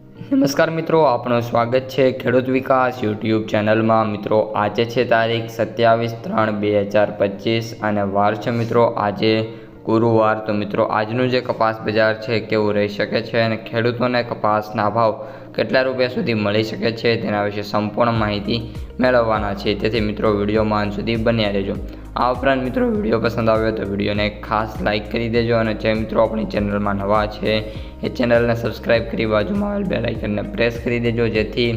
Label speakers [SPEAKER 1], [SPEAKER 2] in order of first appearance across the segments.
[SPEAKER 1] નમસ્કાર મિત્રો, આપનું સ્વાગત છે ખેડૂત વિકાસ યુટ્યુબ ચેનલમાં. મિત્રો, આજે છે તારીખ સત્યાવીસ ત્રણ બે હજાર પચીસ અને વાર છે મિત્રો, આજે ગુરુવાર. તો મિત્રો, આજનું જે કપાસ બજાર છે, કેવું રહી શકે છે અને ખેડૂતોને કપાસના ભાવ કેટલા રૂપિયા સુધી મળી શકે છે તેના વિશે સંપૂર્ણ માહિતી મેળવવાના છે. તેથી મિત્રો, વિડીયોમાં સુધી બન્યા રહેજો. આ ઉપરાંત મિત્રો વીડિયો પસંદ આવ્યો તો વિડીયોને ખાસ લાઇક કરી દેજો અને જે મિત્રો આપણી ચેનલમાં નવા છે, એ ચેનલને સબસ્ક્રાઇબ કરી બાજુમાં આવેલ આઇકનને પ્રેસ કરી દેજો, જેથી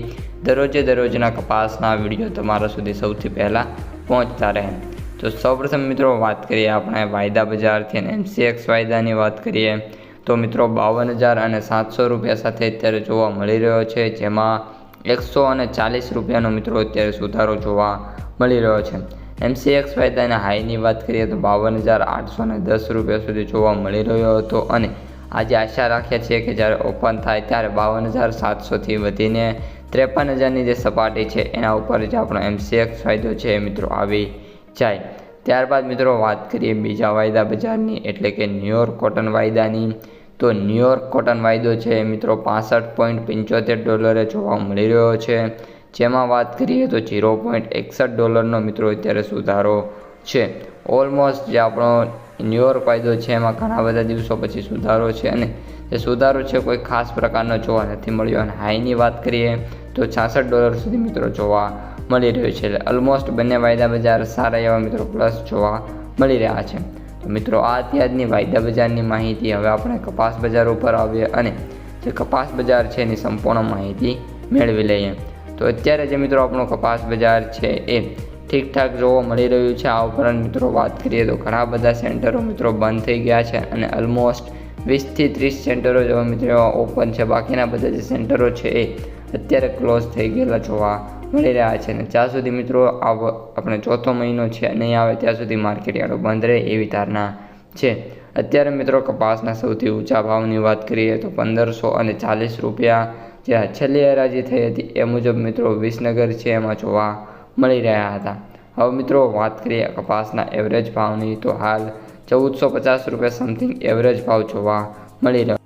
[SPEAKER 1] દરરોજે દરરોજના કપાસના વીડિયો તમારા સુધી સૌથી પહેલાં પહોંચતા રહે. તો સૌપ્રથમ મિત્રો વાત કરીએ આપણે વાયદા બજારથી અને એમસીએક્સ વાયદાની વાત કરીએ. તો મિત્રો બાવન હજાર અને સાતસો રૂપિયા સાથે અત્યારે જોવા મળી રહ્યો છે, જેમાં એકસો અને ચાલીસ રૂપિયાનો મિત્રો અત્યારે સુધારો જોવા મળી રહ્યો છે. એમસીએક્સ ફાયદાના હાઈની વાત કરીએ તો બાવન હજાર આઠસો ને દસ રૂપિયા સુધી જોવા મળી રહ્યો હતો અને આજે આશા રાખીએ છીએ કે જ્યારે ઓપન થાય ત્યારે બાવન હજાર સાતસોથી વધીને ત્રેપન હજારની જે સપાટી છે એના ઉપર જે આપણો એમસીએક્સ ફાયદો છે એ મિત્રો આવી જાય. ત્યારબાદ મિત્રો વાત કરીએ બીજા વાયદા બજારની એટલે કે ન્યુયોર્ક કોટન વાયદાની. તો ન્યુયોર્ક કોટન વાયદો છે મિત્રો પાસઠ પોઈન્ટ પંચોતેર ડોલરે જોવા મળી રહ્યો છે. જેમાં વાત કરીએ તો ઝીરો પોઈન્ટ એકસઠ ડોલરનો મિત્રો અત્યારે સુધારો છે. ઓલમોસ્ટ જે આપણો ન્યુયોર્ક વાયદો છે, એમાં ઘણા બધા દિવસો પછી સુધારો છે અને એ સુધારો છે કોઈ ખાસ પ્રકારનો જોવા નથી મળ્યો. અને હાઈની વાત કરીએ તો છાસઠ ડોલર સુધી મિત્રો જોવા મળી રહ્યો છે. એટલે ઓલમોસ્ટ બંને વાયદા બજાર સારા એવા મિત્રો પ્લસ જોવા મળી રહ્યા છે. તો મિત્રો, આ અત્યારની વાયદા બજારની માહિતી. હવે આપણે કપાસ બજાર ઉપર આવીએ અને જે કપાસ બજાર છે એની સંપૂર્ણ માહિતી મેળવી લઈએ. તો અત્યારે જે મિત્રો આપણો કપાસ બજાર છે એ ઠીકઠાક જોવા મળી રહ્યું છે. આ ઉપરાંત મિત્રો વાત કરીએ તો ઘણા બધા સેન્ટરો મિત્રો બંધ થઈ ગયા છે અને ઓલમોસ્ટ વીસથી ત્રીસ સેન્ટરો જેવા મિત્રો ઓપન છે. બાકીના બધા જે સેન્ટરો છે એ અત્યારે ક્લોઝ થઈ ગયેલા જોવા મળી રહ્યા છે અને જ્યાં સુધી મિત્રો આપણે ચોથો મહિનો છે નહીં આવે ત્યાં સુધી માર્કેટ યાર્ડો બંધ રહે એવી ધારણા છે. અત્યારે મિત્રો કપાસના સૌથી ઊંચા ભાવની વાત કરીએ તો પંદરસો અને ચાલીસ રૂપિયા જ્યાં છેલ્લી હરાજી થઈ હતી એ મુજબ મિત્રો વિસનગર છે એમાં જોવા મળી રહ્યા હતા. હવે મિત્રો વાત કરીએ કપાસના એવરેજ ભાવની તો હાલ ચૌદસો પચાસ રૂપિયા સમથિંગ એવરેજ ભાવ જોવા મળી રહ્યો.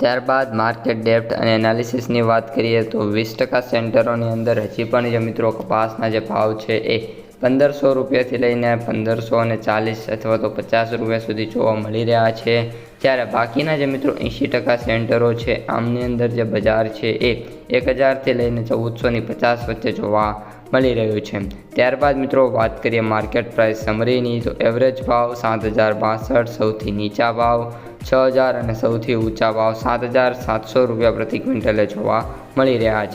[SPEAKER 1] ત્યારબાદ માર્કેટ ડેપ્ટ અને એનાલિસિસની વાત કરીએ તો વીસ ટકા સેન્ટરોની અંદર હજી પણ જે મિત્રો કપાસના જે ભાવ છે એ પંદરસો રૂપિયાથી લઈને પંદરસો અને ચાલીસ અથવા તો પચાસ રૂપિયા સુધી જોવા મળી રહ્યા છે. જ્યારે બાકીના જે મિત્રો એંશી ટકા સેન્ટરો છે, આમની અંદર જે બજાર છે એ એક હજારથી લઈને ચૌદસોની પચાસ વચ્ચે જોવા મળી રહ્યું છે. ત્યારબાદ મિત્રો વાત કરીએ માર્કેટ પ્રાઇસ સમરીની, તો એવરેજ ભાવ સાત હજાર બાસઠ, સૌથી નીચા ભાવ છ હજાર અને સૌથી ઊંચા ભાવ સાત હજાર સાતસો રૂપિયા પ્રતિ ક્વિન્ટલે જોવા મળી રહ્યા છે.